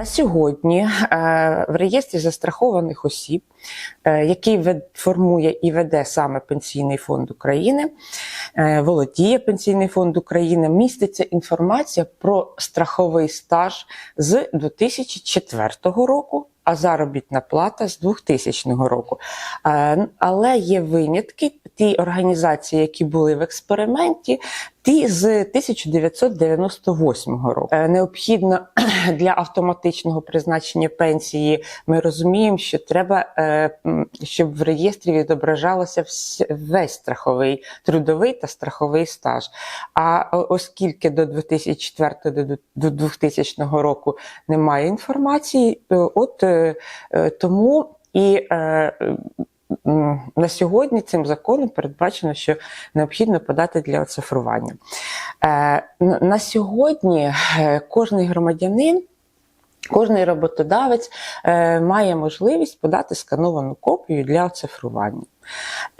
На сьогодні е, в реєстрі застрахованих осіб, е, який формує і веде саме Пенсійний фонд України, е, володіє Пенсійний фонд України, міститься інформація про страховий стаж з 2004 року. А заробітна плата з 2000 року. Але є винятки, ті організації, які були в експерименті, ті з 1998 року. Е, Необхідно для автоматичного призначення пенсії. Ми розуміємо, що треба, е, щоб в реєстрі відображалося весь страховий трудовий та страховий стаж. А оскільки до 2004 до- до 2000 року немає інформації, е, от тому і на сьогодні цим законом передбачено, що необхідно подати для оцифрування. Е, на- сьогодні е, кожний громадянин. Кожний роботодавець е, має можливість подати скановану копію для оцифрування.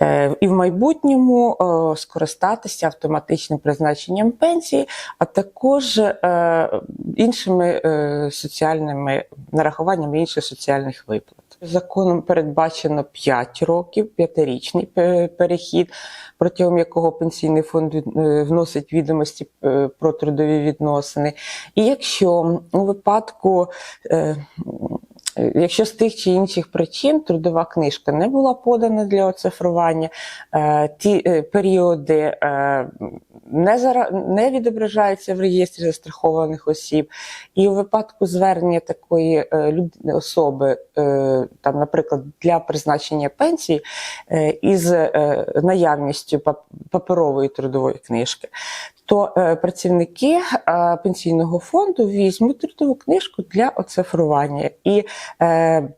Е, і в майбутньому е, скористатися автоматичним призначенням пенсії, а також е, іншими е, соціальними нарахуваннями інших соціальних виплат. Законом передбачено 5 років, п'ятирічний пе- перехід, протягом якого пенсійний фонд е, вносить відомості е, про трудові відносини. І якщо у випадку Е, Якщо з тих чи інших причин трудова книжка не була подана для оцифрування, е, ті е, періоди е, не, відображаються в реєстрі застрахованих осіб, і у випадку звернення такої особи, там, наприклад, для призначення пенсії із наявністю паперової трудової книжки, то е, працівники е, пенсійного фонду візьмуть трудову книжку для оцифрування. І е,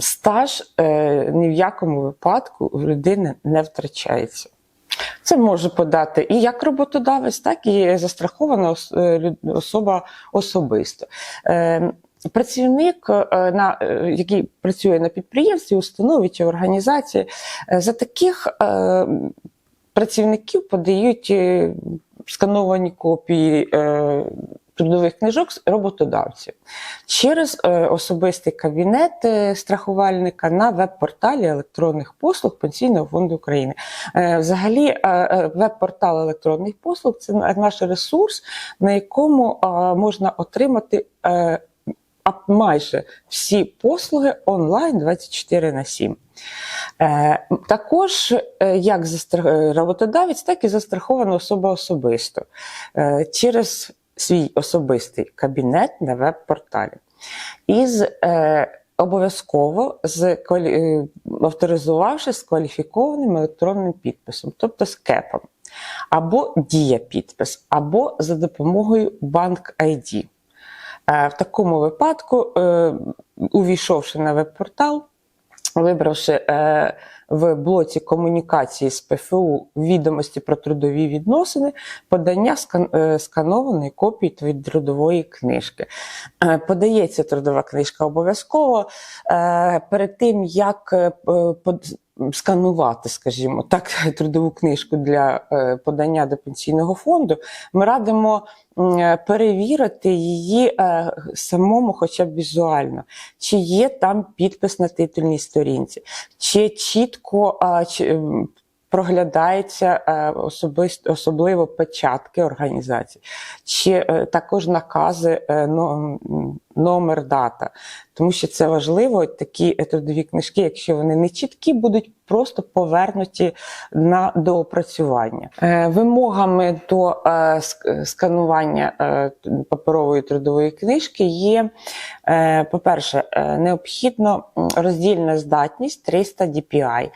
стаж ні в якому випадку у людини не втрачається. Це може подати і як роботодавець, так і застрахована особа особисто. Працівник, на, який працює на підприємстві, установі чи організації, за таких працівників подають скановані копії е, трудових книжок з роботодавців через е, особистий кабінет е, страхувальника на веб-порталі електронних послуг Пенсійного фонду України. Е, Взагалі, е, е, веб-портал електронних послуг це наш ресурс, на якому е, можна отримати. е, а майже всі послуги онлайн 24 на 7. Е, також е, як е, роботодавець, так і застрахована особа особисто через свій особистий кабінет на веб-порталі. Із обов'язково з авторизувавши з кваліфікованим електронним підписом, тобто з КЕПом, або дія підпис, або за допомогою банк ID. Е, В такому випадку, е, увійшовши на веб-портал, вибравши е, в блоці комунікації з ПФУ відомості про трудові відносини, подання скан- сканованої копії твоєї трудової книжки. Подається трудова книжка обов'язково перед тим, як сканувати, скажімо так, трудову книжку для е, подання до пенсійного фонду, ми радимо е, перевірити її е, самому, хоча б візуально, чи є там підпис на титульній сторінці, чи чітко проглядається особисто, особливо печатки організацій, чи також накази м, номер дата. Тому що це важливо, такі е, трудові книжки, якщо вони не чіткі, будуть просто повернуті на доопрацювання. Е, Вимогами до е, сканування е, паперової трудової книжки є, е, по-перше, е, необхідно роздільна здатність 300 DPI.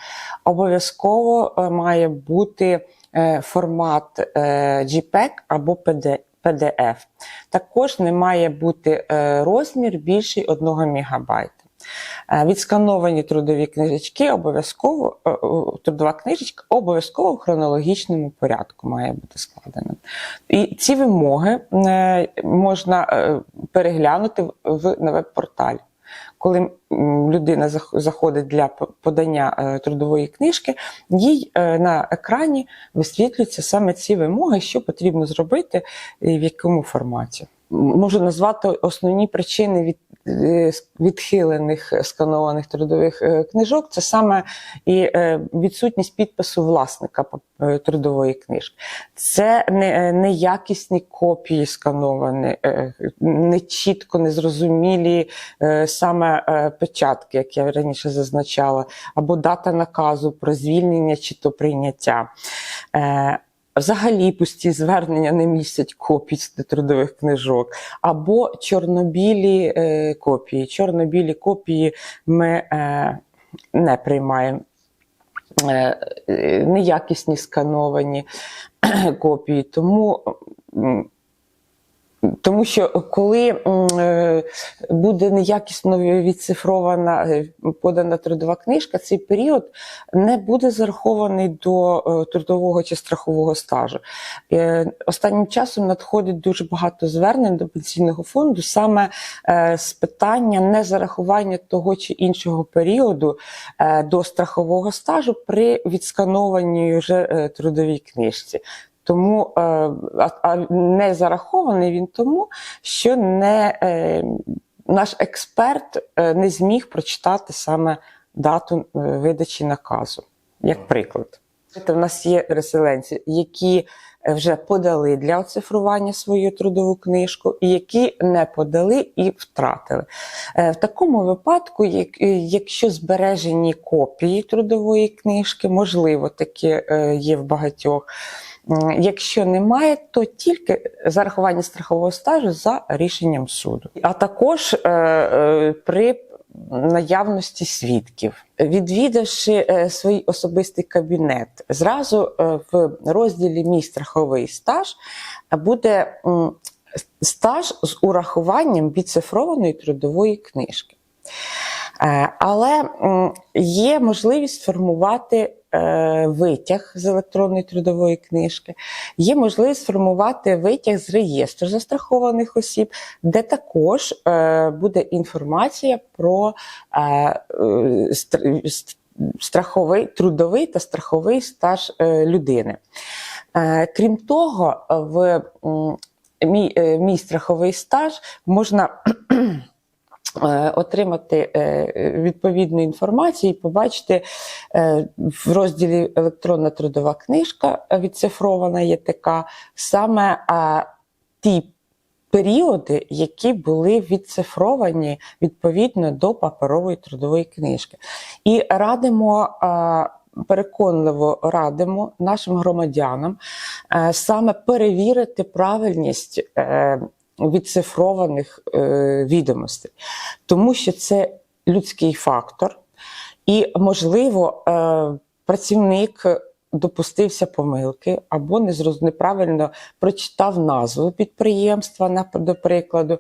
Обов'язково е, має бути е, формат е, JPEG або PD. PDF. Також не має бути е, розмір більший 1 МБ. Е, Відскановані трудові книжечки обов'язково е, трудова книжечка обов'язково в хронологічному порядку має бути складена. І ці вимоги можна переглянути в на веб-порталі. Коли людина зах- заходить для подання е, трудової книжки, їй е, на екрані висвітлюються саме ці вимоги, що потрібно зробити і в якому форматі. Можу назвати основні причини від е, відхилених сканованих трудових е, книжок. Це саме і е, відсутність підпису власника трудової книжки. Це не, неякісні копії скановані, е, не чітко, незрозумілі саме печатки, як я раніше зазначала, або дата наказу про звільнення чи то прийняття. Взагалі пусті звернення не містять копій з трудових книжок, або чорнобілі е, копії. Чорнобілі копії ми е, не приймаємо. Е, е, неякісні скановані копії. Тому, тому що коли е, буде неякісно відцифрована е, подана трудова книжка, цей період не буде зарахований до е, трудового чи страхового стажу. Останнім часом надходить дуже багато звернень до пенсійного фонду саме з питання незарахування того чи іншого періоду до страхового стажу при відсканованій вже трудовій книжці. Тому е, а, не зарахований він тому, що не, е, наш експерт е, не зміг прочитати саме дату видачі наказу, як приклад. У нас є переселенці, які е, вже подали для оцифрування свою трудову книжку, які не подали і втратили. Е, В такому випадку, е, якщо збережені копії трудової книжки, можливо, таке є в багатьох. Якщо немає, то тільки зарахування страхового стажу за рішенням суду, а також при наявності свідків, відвідавши е, свій особистий кабінет, зразу е, в розділі Мій страховий стаж буде стаж з урахуванням відцифрованої трудової книжки. Е, Але є можливість сформувати е, витяг з електронної трудової книжки, є можливість сформувати витяг з реєстру застрахованих осіб, де також е, буде інформація про стр- ст- страховий трудовий та страховий стаж людини. Крім того, в мій, мій страховий стаж можна отримати е, відповідну інформацію і побачити е, в розділі електронна трудова книжка е, відцифрована ЄТК саме е, ті періоди, які були відцифровані відповідно до паперової трудової книжки. І радимо. е, Переконливо радимо нашим громадянам е, саме перевірити правильність е, відцифрованих е, відомостей, тому що це людський фактор, і, можливо, е, працівник допустився помилки або неправильно прочитав назву підприємства, до прикладу. Е,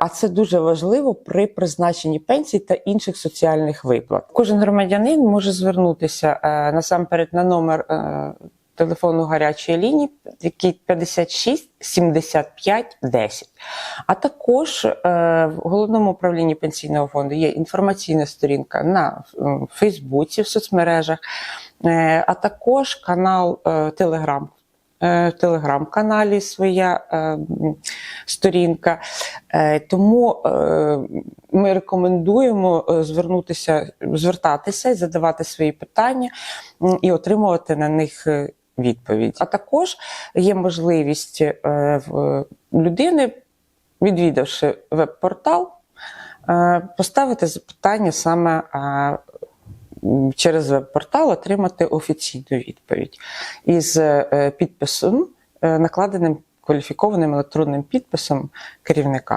А це дуже важливо при призначенні пенсій та інших соціальних виплат. Кожен громадянин може звернутися е, насамперед на номер е, телефону гарячої лінії, який 56 75 10. А також е, в головному управлінні пенсійного фонду є інформаційна сторінка на Фейсбуці, в соцмережах, е, а також канал е, Телеграм. е, В телеграм-каналі своя е, сторінка. Е, Тому е, ми рекомендуємо е, звернутися, звертатися і задавати свої питання і отримувати на них е, відповідь. А також є можливість е, в людини, відвідавши веб-портал, е, поставити запитання саме через веб-портал, отримати офіційну відповідь із е, підписом, накладеним кваліфікованим електронним підписом керівника.